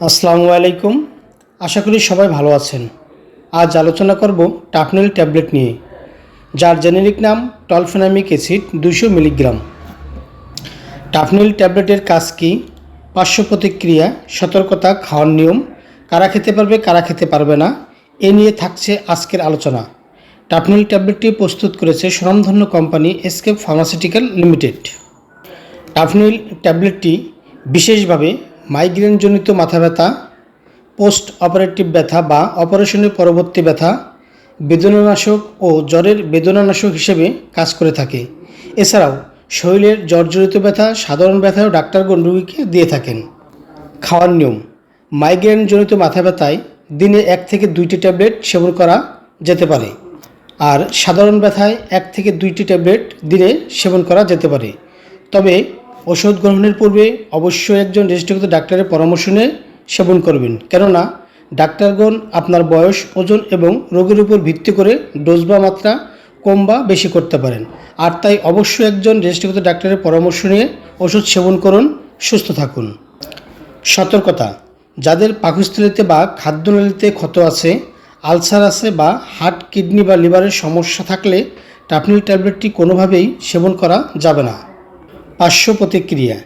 আসসালামু আলাইকুম। আশা করি সবাই ভালো আছেন। আজ আলোচনা করব টাফনেল ট্যাবলেট নিয়ে, যার জেনেরিক নাম টলফেনামিক অ্যাসিড দুশো মিলিগ্রাম। টাফনেল ট্যাবলেটের কাজ কী? পার্শ্ব প্রতিক্রিয়া, সতর্কতা, খাওয়ার নিয়ম, কারা খেতে পারবে, কারা খেতে পারবে না, এ নিয়ে থাকছে আজকের আলোচনা। টাফনেল ট্যাবলেটটি প্রস্তুত করেছে স্বনামধন্য company Eskayef pharmaceutical limited. Tufnil ট্যাবলেটটি বিশেষভাবে মাইগ্রেনজনিত মাথা ব্যথা পোস্ট অপারেটিভ ব্যথা বা অপারেশনের পরবর্তী ব্যথা, বেদনানাশক ও জ্বরের বেদনানাশক হিসেবে কাজ করে থাকে। এছাড়াও, শরীরের জর্জরিত ব্যথা, সাধারণ ব্যথাও ডাক্তারগণ রোগীকে দিয়ে থাকেন। খাওয়ার নিয়ম, মাইগ্রেনজনিত মাথা ব্যথায় দিনে এক থেকে দুইটি ট্যাবলেট সেবন করা যেতে পারে আর সাধারণ ব্যথায় এক থেকে দুইটি ট্যাবলেট দিনে সেবন করা যেতে পারে। তবে ওষুধ গ্রহণের পূর্বে অবশ্যই একজন রেজিস্ট্রিকৃত ডাক্তারের পরামর্শ নিয়ে সেবন করবেন। কেননা, ডাক্তারগণ আপনার বয়স, ওজন এবং রোগের উপর ভিত্তি করে ডোজ বা মাত্রা কম বা বেশি করতে পারেন। আর তাই অবশ্যই একজন রেজিস্ট্রিকৃত ডাক্তারের পরামর্শ নিয়ে ওষুধ সেবন করুন, সুস্থ থাকুন। সতর্কতা, যাদের পাকস্থলীতে বা খাদ্যনালীতে ক্ষত আছে, আলসার আছে বা হার্ট, কিডনি বা লিভারের সমস্যা থাকলে টাফনিল ট্যাবলেটটি কোনোভাবেই সেবন করা যাবে না। পার্শ্ব প্রতিক্রিয়া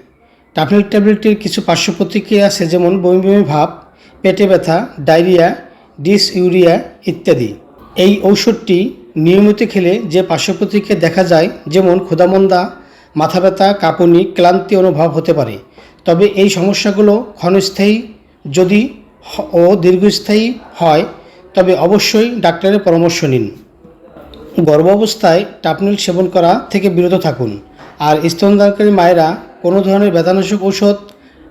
টাফনিল ট্যাবলেটটির কিছু পার্শ্ব প্রতিক্রিয়া আছে, যেমন বমি বমি ভাব, পেটে ব্যথা, ডায়রিয়া, ডিসইউরিয়া ইত্যাদি। এই ঔষধটি নিয়মিত খেলে যে পার্শ্ব প্রতিক্রিয়া দেখা যায়, যেমন ক্ষুধামন্দা, মাথা ব্যথা, কাঁপুনি, ক্লান্তি অনুভব হতে পারে। তবে এই সমস্যাগুলো ক্ষণস্থায়ী যদি ও দীর্ঘস্থায়ী হয়, তবে অবশ্যই ডাক্তারের পরামর্শ নিন। গর্ভাবস্থায় টাপনিল সেবন করা থেকে বিরত থাকুন। আর স্তনদানকারী মায়েরা কোনো ধরনের ব্যথানাশক ঔষধ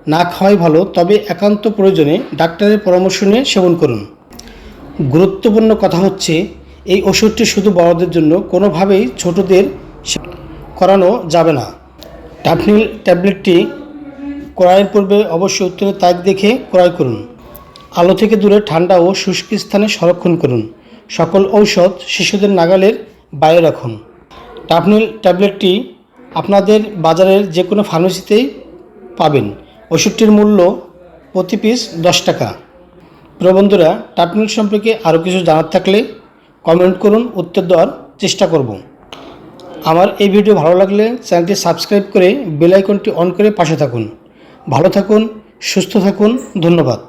না খাওয়াই ভালো, তবে একান্ত প্রয়োজনে ডাক্তারের পরামর্শ নিয়ে সেবন করুন। গুরুত্বপূর্ণ কথা হচ্ছে, এই ওষুধটি শুধু বড়দের জন্য, কোনোভাবেই ছোটদের করানো যাবে না। টাফনিল ট্যাবলেটটি ক্রয়ের পূর্বে অবশ্যই উত্তরের তাক দেখে ক্রয় করুন। আলো থেকে দূরে ঠান্ডা ও শুষ্ক স্থানে সংরক্ষণ করুন। সকল ঔষধ শিশুদের নাগালের বাইরে রাখুন। টাফনিল ট্যাবলেটটি আপনাদের বাজারের যে কোনো ফার্মেসিতেই পাবেন। ওষুধটির মূল্য প্রতি পিস দশ টাকা। প্রিয় বন্ধুরা টাফনিল সম্পর্কে আরও কিছু জানার থাকলে কমেন্ট করুন, উত্তর দেওয়ার চেষ্টা করব। আমার এই ভিডিও ভালো লাগলে চ্যানেলটি সাবস্ক্রাইব করে বেল আইকনটি অন করে পাশে থাকুন। ভালো থাকুন, সুস্থ থাকুন, ধন্যবাদ।